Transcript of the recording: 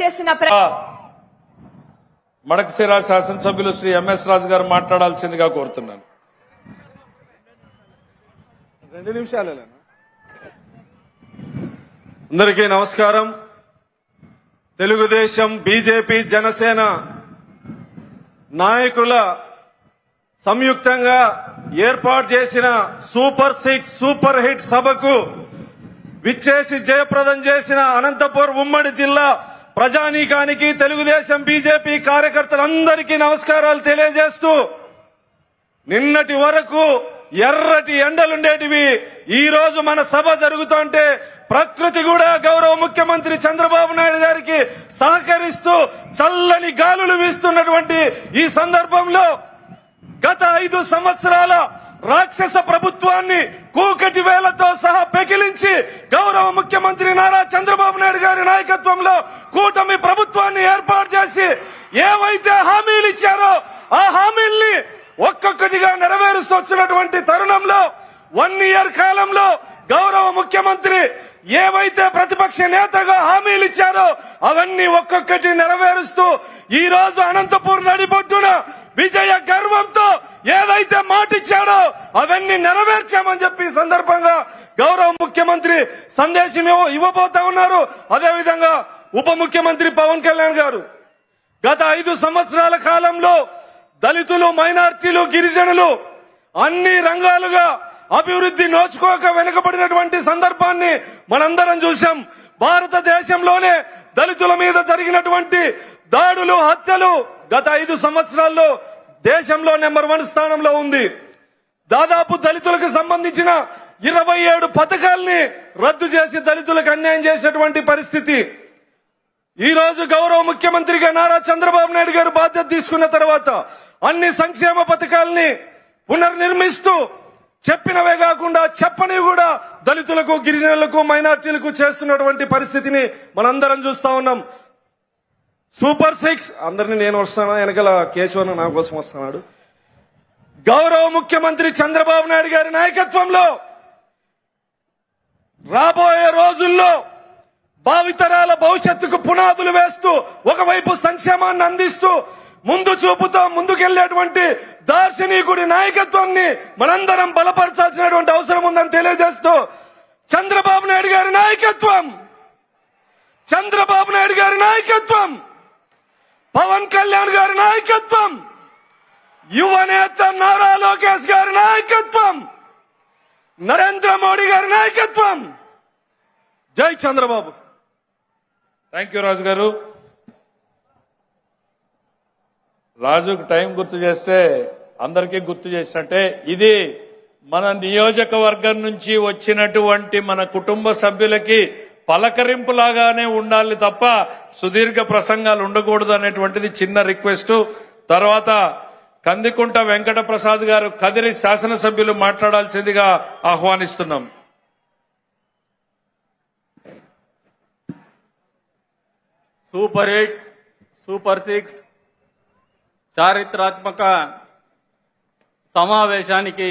చేసిన మడకశిర శాసనసభ్యులు శ్రీ ఎంఎస్ రాజు గారు మాట్లాడాల్సిందిగా కోరుతున్నాను. రెండు నిమిషాలేనా అందరికీ నమస్కారం. తెలుగుదేశం బీజేపీ జనసేన నాయకుల సంయుక్తంగా ఏర్పాటు చేసిన సూపర్ సిక్స్ సూపర్ హిట్ సభకు విచ్చేసి జయప్రదం చేసిన అనంతపూర్ ఉమ్మడి జిల్లా ప్రజానీకానికి తెలుగుదేశం బీజేపీ కార్యకర్తలందరికీ నమస్కారాలు తెలియజేస్తూ నిన్నటి వరకు ఎర్రటి ఎండలుండేటివి. ఈ రోజు మన సభ జరుగుతుంటే ప్రకృతి కూడా గౌరవ ముఖ్యమంత్రి చంద్రబాబు నాయుడు గారికి సహకరిస్తూ చల్లని గాలులు వీస్తున్నటువంటి ఈ సందర్భంలో గత ఐదు సంవత్సరాల రాక్షస ప్రభుత్వాన్ని కూకటి వేలతో సహా పెకిలించి గౌరవ ముఖ్యమంత్రి నారా చంద్ర నాయుడు గారి నాయకత్వంలో కూటమి ప్రభుత్వాన్ని ఏర్పాటు చేసి ఏవైతే హామీలు ఇచ్చారో ఆ హామీల్ని ఒక్కొక్కటిగా నెరవేరుస్తూ వచ్చినటువంటి తరుణంలో వన్ ఇయర్ కాలంలో గౌరవ ముఖ్యమంత్రి ఏవైతే ప్రతిపక్ష నేతగా హామీలు ఇచ్చారో అవన్నీ ఒక్కొక్కటి నెరవేరుస్తూ ఈ రోజు అనంతపూర్ నడిపొట్టున విజయ గర్వంతో ఏదైతే మాటిచ్చాడో అవన్నీ నెరవేర్చామని చెప్పి సందర్భంగా గౌరవ ముఖ్యమంత్రి సందేశం ఇవ్వబోతా ఉన్నారు. అదేవిధంగా ఉప ముఖ్యమంత్రి పవన్ కళ్యాణ్ గారు. గత ఐదు సంవత్సరాల కాలంలో దళితులు మైనార్టీలు గిరిజనులు అన్ని రంగాలుగా అభివృద్ధి నోచుకోక వెనుకబడినటువంటి సందర్భాన్ని మనందరం చూశాం. భారతదేశంలోనే దళితుల మీద జరిగినటువంటి దాడులు హత్యలు గత ఐదు సంవత్సరాల్లో దేశంలో నెంబర్ వన్ స్థానంలో ఉంది. దాదాపు దళితులకు సంబంధించిన ఇరవై ఏడు పథకాల్ని రద్దు చేసి దళితులకు అన్యాయం చేసినటువంటి పరిస్థితి. ఈ రోజు గౌరవ ముఖ్యమంత్రిగా నారా చంద్రబాబు నాయుడు గారు బాధ్యత తీసుకున్న తర్వాత అన్ని సంక్షేమ పథకాల్ని పునర్నిర్మిస్తూ చెప్పినవే కాకుండా చెప్పనివి కూడా దళితులకు గిరిజనులకు మైనార్టీలకు చేస్తున్నటువంటి పరిస్థితిని మనందరం చూస్తా ఉన్నాం. సూపర్ సిక్స్ అందరిని నేను వస్తానా? వెనకాల కేశవన్ నా కోసం వస్తున్నాడు. గౌరవ ముఖ్యమంత్రి చంద్రబాబు నాయుడు గారి నాయకత్వంలో రాబోయే రోజుల్లో భావితరాల భవిష్యత్తుకు పునాదులు వేస్తూ ఒకవైపు సంక్షేమాన్ని అందిస్తూ ముందు చూపుతో ముందుకెళ్ళేటువంటి దార్శనికుడి నాయకత్వాన్ని మనందరం బలపరచాల్సినటువంటి అవసరం ఉందని తెలియజేస్తూ చంద్రబాబు నాయుడు గారి నాయకత్వం! చంద్రబాబు నాయుడు గారి నాయకత్వం! పవన్ కళ్యాణ్ గారి నాయకత్వం! యువనేత నారా లోకేష్ గారి నాయకత్వం! నరేంద్ర మోడీ గారి నాయకత్వం! జై చంద్రబాబు! థ్యాంక్ యూ రాజు గారు. రాజుకు టైం గుర్తు చేస్తే అందరికీ గుర్తు చేసినట్టే ఇది మన నియోజకవర్గం నుంచి వచ్చినటువంటి మన కుటుంబ సభ్యులకి పలకరింపులాగానే ఉండాలి తప్ప సుదీర్ఘ ప్రసంగాలు ఉండకూడదు అనేటువంటిది చిన్న రిక్వెస్ట్. తర్వాత కందికుంట వెంకట ప్రసాద్ గారు కదిరి శాసనసభ్యులు మాట్లాడాల్సిందిగా ఆహ్వానిస్తున్నాం. సూపర్ ఎయిట్ సూపర్ సిక్స్ చారిత్రాత్మక సమావేశానికి